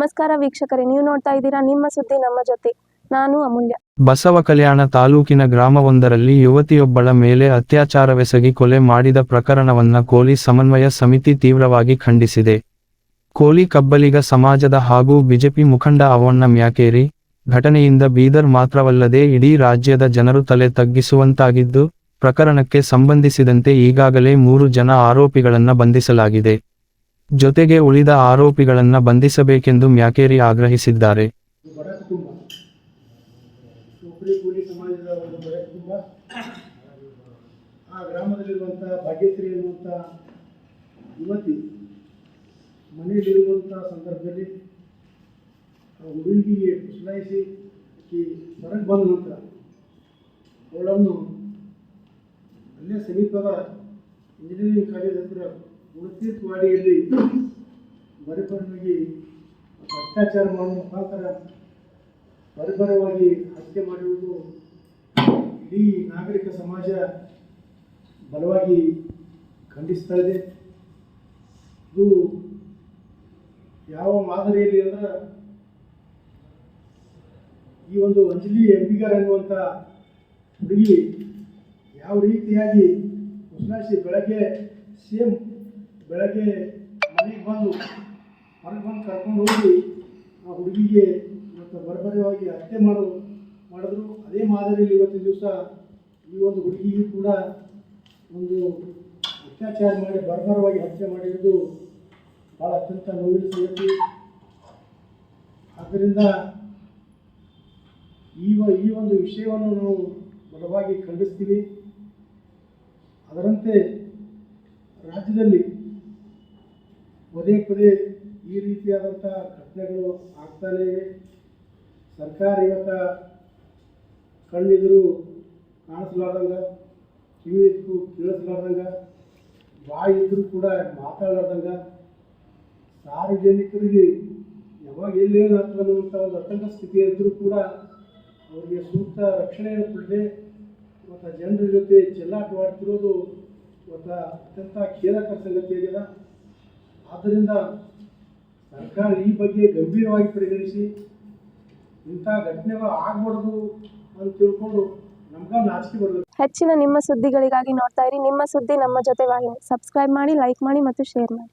ನಮಸ್ಕಾರ ವೀಕ್ಷಕರೇ, ನೀವು ನೋಡ್ತಾ ಇದ್ದೀರಾ ನಿಮ್ಮ ಸುದ್ದಿ, ನಮ್ಮ ಜೊತೆ. ನಾನು ಅಮೂಲ್ಯ. ಬಸವ ಕಲ್ಯಾಣ ತಾಲೂಕಿನ ಗ್ರಾಮವೊಂದರಲ್ಲಿ ಯುವತಿಯೊಬ್ಬಳ ಮೇಲೆ ಅತ್ಯಾಚಾರವೆಸಗಿ ಕೊಲೆ ಮಾಡಿದ ಪ್ರಕರಣವನ್ನ ಕೋಲಿ ಸಮನ್ವಯ ಸಮಿತಿ ತೀವ್ರವಾಗಿ ಖಂಡಿಸಿದೆ. ಕೋಲಿ ಕಬ್ಬಲಿಗ ಸಮಾಜದ ಹಾಗೂ ಬಿಜೆಪಿ ಮುಖಂಡ ಅವಣ್ಣ ಮ್ಯಾಕೇರಿ, ಘಟನೆಯಿಂದ ಬೀದರ್ ಮಾತ್ರವಲ್ಲದೆ ಇಡೀ ರಾಜ್ಯದ ಜನರು ತಲೆ ತಗ್ಗಿಸುವಂತಾಗಿದ್ದು, ಪ್ರಕರಣಕ್ಕೆ ಸಂಬಂಧಿಸಿದಂತೆ ಈಗಾಗಲೇ ಮೂರು ಜನ ಆರೋಪಿಗಳನ್ನ ಬಂಧಿಸಲಾಗಿದೆ. ಜೊತೆಗೆ ಉಳಿದ ಆರೋಪಿಗಳನ್ನ ಬಂಧಿಸಬೇಕೆಂದು ಮ್ಯಾಕೇರಿ ಆಗ್ರಹಿಸಿದ್ದಾರೆ. ಯುವತಿ ಮನೆಯಲ್ಲಿರುವಂಥ ಸಂದರ್ಭದಲ್ಲಿ ಹುಡುಗಿಗೆ ಪುಸಲಾಯಿಸಿ ಆಕಿ ಹೊರಗೆ ಬಂದ ನಂತರ ಅವಳನ್ನು ಅಲ್ಲೇ ಸಮೀಪದ ಇಂಜಿನಿಯರಿಂಗ್ ಕಾಲೇಜ್ ಹತ್ರ ಗುಣತೀರ್ಥವಾಡಿಯಲ್ಲಿ ಬರಬರವಾಗಿ ಅತ್ಯಾಚಾರ ಮಾಡುವ ಮುಖಾಂತರ ಬರಬರವಾಗಿ ಹತ್ಯೆ ಮಾಡಿರುವುದು ಇಡೀ ನಾಗರಿಕ ಸಮಾಜ ಬಲವಾಗಿ ಖಂಡಿಸ್ತಾ ಇದೆ. ಇದು ಯಾವ ಮಾದರಿಯಲ್ಲಿ ಅಂದ್ರೆ ಈ ಒಂದು ಅಂಜಲಿ ಎಂಪಿಗಾರ್ ಎನ್ನುವಂಥ ಹುಡುಗಿ ಯಾವ ರೀತಿಯಾಗಿ ಕೃಷ್ಣಾಶಿ ಬೆಳಗ್ಗೆ ಸೇಮ್ ಬೆಳಗ್ಗೆ ಮನೆಗೆ ಬಂದು ಮನೆಗೆ ಬಂದು ಕರ್ಕೊಂಡು ಹೋಗಿ ಆ ಹುಡುಗಿಗೆ ಇವತ್ತು ಬರ್ಬರವಾಗಿ ಹತ್ಯೆ ಮಾಡು, ಮಾಡಿದ್ರು. ಅದೇ ಮಾದರಿಯಲ್ಲಿ ಇವತ್ತಿನ ದಿವಸ ಈ ಒಂದು ಹುಡುಗಿಗೂ ಕೂಡ ಒಂದು ಅತ್ಯಾಚಾರ ಮಾಡಿ ಬರ್ಬರವಾಗಿ ಹತ್ಯೆ ಮಾಡಿರೋದು ಭಾಳ ಅತ್ಯಂತ ನೋವಿನ ಸಂಗತಿ. ಆದ್ದರಿಂದ ಈ ಈ ಒಂದು ವಿಷಯವನ್ನು ನಾವು ಬಲವಾಗಿ ಖಂಡಿಸ್ತೀವಿ. ಅದರಂತೆ ರಾಜ್ಯದಲ್ಲಿ ಪದೇ ಪದೇ ಈ ರೀತಿಯಾದಂಥ ಘಟನೆಗಳು ಆಗ್ತಾನೇ ಇವೆ. ಸರ್ಕಾರ ಇವತ್ತ ಕಣ್ಣಿದ್ರು ಕಾಣಿಸ್ಲಾರ್ದಂಗ ಕಿವಿ ಇದ್ದು ಕೇಳಿಸ್ಲಾರ್ದಂಗೆ ಬಾಯಿ ಇದ್ರೂ ಕೂಡ ಮಾತಾಡಲಾರ್ದಂಗ, ಸಾರ್ವಜನಿಕರಿಗೆ ಯಾವಾಗ ಎಲ್ಲೇನು ಅನ್ನುವಂಥ ಒಂದು ಅತಂಕ ಸ್ಥಿತಿ ಇದ್ದರೂ ಕೂಡ ಅವರಿಗೆ ಸೂಕ್ತ ರಕ್ಷಣೆಯನ್ನು ಕೊಡದೆ ಮತ್ತು ಜನರ ಜೊತೆ ಚೆಲ್ಲಾಟವಾಡ್ತಿರೋದು ಇವತ್ತು ಅತ್ಯಂತ ಖೇದಕರ ಸಂಗತಿಯಾಗಿದೆ ಆದ್ದರಿಂದ ಸರ್ಕಾರ ಈ ಬಗ್ಗೆ ಗಂಭೀರವಾಗಿ ಪರಿಗಣಿಸಿ ಇಂಥ ಘಟನೆಗಳು ಆಗ್ಬಾರ್ದು ಅಂತ ತಿಳ್ಕೊಂಡು ನಮ್ಗೆ ನಾಚಿಕೆ ಬರಬೇಕು. ಹೆಚ್ಚಿನ ನಿಮ್ಮ ಸುದ್ದಿಗಳಿಗಾಗಿ ನೋಡ್ತಾ ಇರಿ. ನಿಮ್ಮ ಸುದ್ದಿ ನಮ್ಮ ಜೊತೆ ವಾಹಿನಿ. ಸಬ್ಸ್ಕ್ರೈಬ್ ಮಾಡಿ ಲೈಕ್ ಮಾಡಿ ಮತ್ತು ಶೇರ್ ಮಾಡಿ.